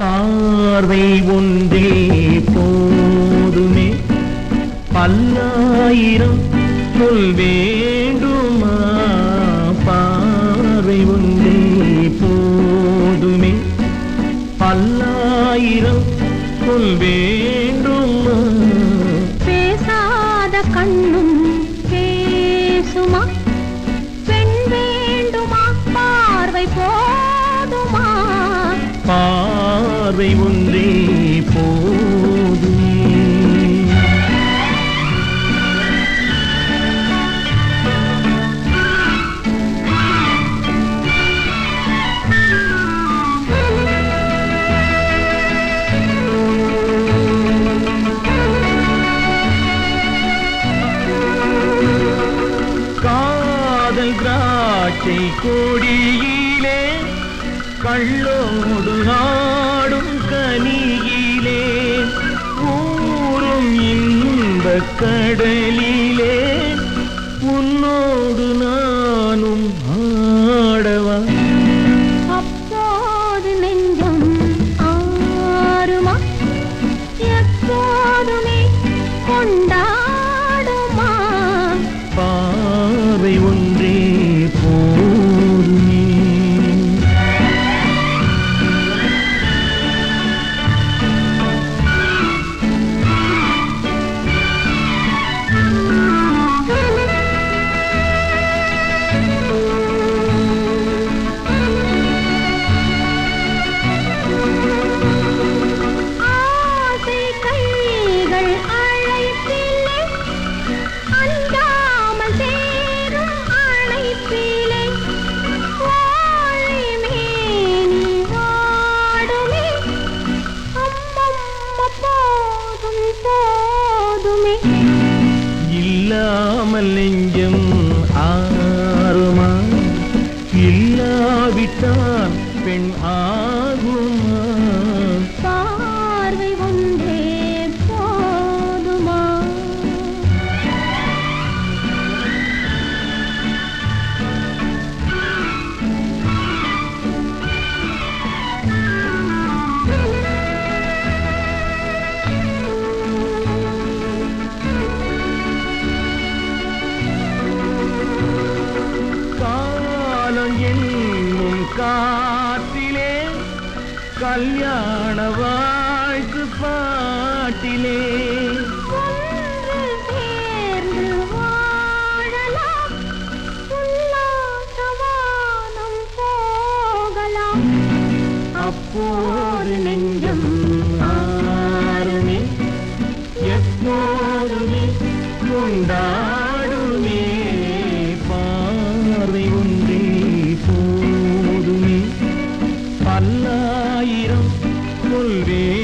பார்வை ஒன்றே போதுமே. பல்லாயிரம் சொல் வேண்டுமா? பார்வை ஒன்றே போதுமே. பல்லாயிரம் சொல் வேண்டுமா? பேசாத கண்ணு பார்வை ஒன்றே போதுமே. காதல் திராட்சை கொடியிலே கள்ளோடு கடலிலே இல்லாமல் நெஞ்சம் ஆறுமா? இல்லாவிட்டால் பெண் ஆகுமா? என்னும் காத்திலே கல்யாண வாழ்த்து பாட்டிலே. அப்போது நெஞ்சம் சொல்லி